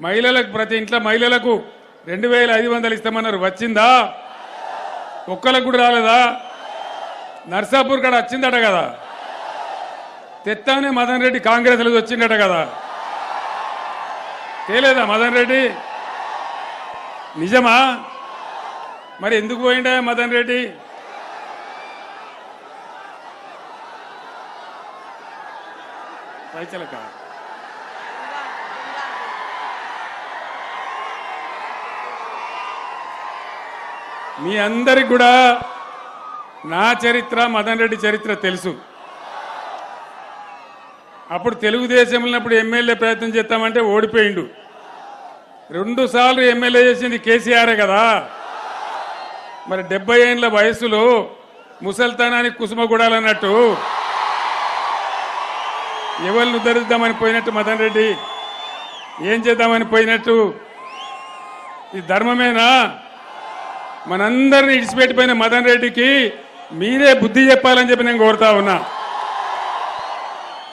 మహిళలకు ప్రతి ఇంట్లో మహిళలకు రెండు వేల ఐదు వందలు ఇస్తామన్నారు. వచ్చిందా? ఒక్కలకు కూడా రాలేదా? నర్సాపూర్ కాడ వచ్చిందట కదా. తెత్తానే మదన్ రెడ్డి కాంగ్రెస్లో వచ్చిందట కదా. తేలేదా మదన్ రెడ్డి? నిజమా? మరి ఎందుకు పోయిండా మదన్ రెడ్డి? పైచలక. మీ అందరికి కూడా నా చరిత్ర మదన్ రెడ్డి చరిత్ర తెలుసు. అప్పుడు తెలుగుదేశం ఉన్నప్పుడు ఎమ్మెల్యే ప్రయత్నం చేస్తామంటే ఓడిపోయిండు. రెండు సార్లు ఎమ్మెల్యే చేసింది కేసీఆర్ కదా. మరి డెబ్బై ఏళ్ళ వయసులో ముసల్తనానికి కుసుమగూడాలన్నట్టు ఎవరిని ఉద్ధరిద్దామని పోయినట్టు మదన్ రెడ్డి? ఏం చేద్దామని పోయినట్టు? ఇది ధర్మమేనా? మనందరిని ఇడిచిపెట్టిపోయిన మదన్ రెడ్డికి మీరే బుద్ధి చెప్పాలని చెప్పి నేను కోరుతా ఉన్నా.